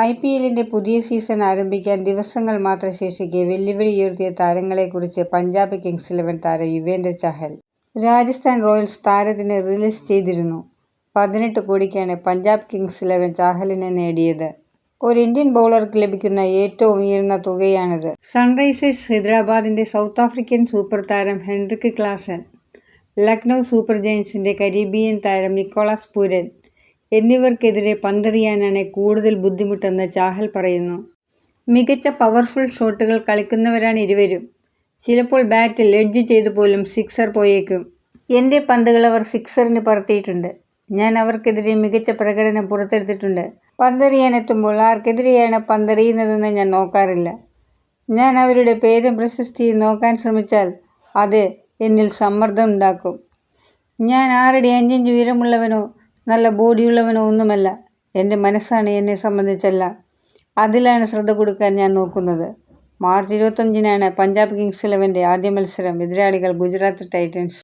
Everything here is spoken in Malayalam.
ഐ പി എല്ലിന്റെ പുതിയ സീസൺ ആരംഭിക്കാൻ ദിവസങ്ങൾ മാത്രം ശേഷിക്കെ വെല്ലുവിളി ഉയർത്തിയ താരങ്ങളെക്കുറിച്ച് പഞ്ചാബ് കിങ്സ് ഇലവൻ താരം യുവേന്ദ്ര ചഹൽ രാജസ്ഥാൻ റോയൽസ് താരത്തിന് റിലീസ് ചെയ്തിരുന്നു. പതിനെട്ട് കോടിക്കാണ് പഞ്ചാബ് കിങ്സ് ഇലവൻ ചാഹലിനെ നേടിയത്. ഒരു ഇന്ത്യൻ ബൗളർക്ക് ലഭിക്കുന്ന ഏറ്റവും ഉയർന്ന തുകയാണിത്. സൺറൈസേഴ്സ് ഹൈദരാബാദിന്റെ സൗത്ത് ആഫ്രിക്കൻ സൂപ്പർ താരം ഹെൻറിക് ക്ലാസൻ, ലക്നൗ സൂപ്പർ ജയന്റ്സിന്റെ കരീബിയൻ താരം നിക്കോളാസ് പൂരൻ എന്നിവർക്കെതിരെ പന്തെറിയാനാണ് കൂടുതൽ ബുദ്ധിമുട്ടെന്ന് ചാഹൽ പറയുന്നു. മികച്ച പവർഫുൾ ഷോട്ടുകൾ കളിക്കുന്നവരാണ് ഇരുവരും. ചിലപ്പോൾ ബാറ്റിൽ എഡ്ജ് ചെയ്ത് പോലും സിക്സർ പോയേക്കും. എന്റെ പന്തുകൾ അവർ സിക്സറിന് പറത്തിയിട്ടുണ്ട്. ഞാൻ അവർക്കെതിരെ മികച്ച പ്രകടനം പുറത്തെടുത്തിട്ടുണ്ട്. പന്തെറിയാനെത്തുമ്പോൾ ആർക്കെതിരെയാണ് പന്തെറിയുന്നതെന്ന് ഞാൻ നോക്കാറില്ല. ഞാൻ അവരുടെ പേരും പ്രശസ്തിയും നോക്കാൻ ശ്രമിച്ചാൽ അത് എന്നിൽ സമ്മർദ്ദം ഉണ്ടാക്കും ഞാൻ ആറടി അഞ്ചിഞ്ച് ഉയരമുള്ളവനോ നല്ല ബോഡിയുള്ളവനോ ഒന്നുമല്ല. എന്റെ മനസ്സാണ് എന്നെ സംബന്ധിച്ചെല്ലാം. അതിലാണ് ശ്രദ്ധ കൊടുക്കാൻ ഞാൻ നോക്കുന്നത്. മാർച്ച് ഇരുപത്തഞ്ചിനാണ് പഞ്ചാബ് കിങ്സ് ഇലവന്റെ ആദ്യ മത്സരം. എതിരാളികൾ ഗുജറാത്ത് ടൈറ്റൻസ്.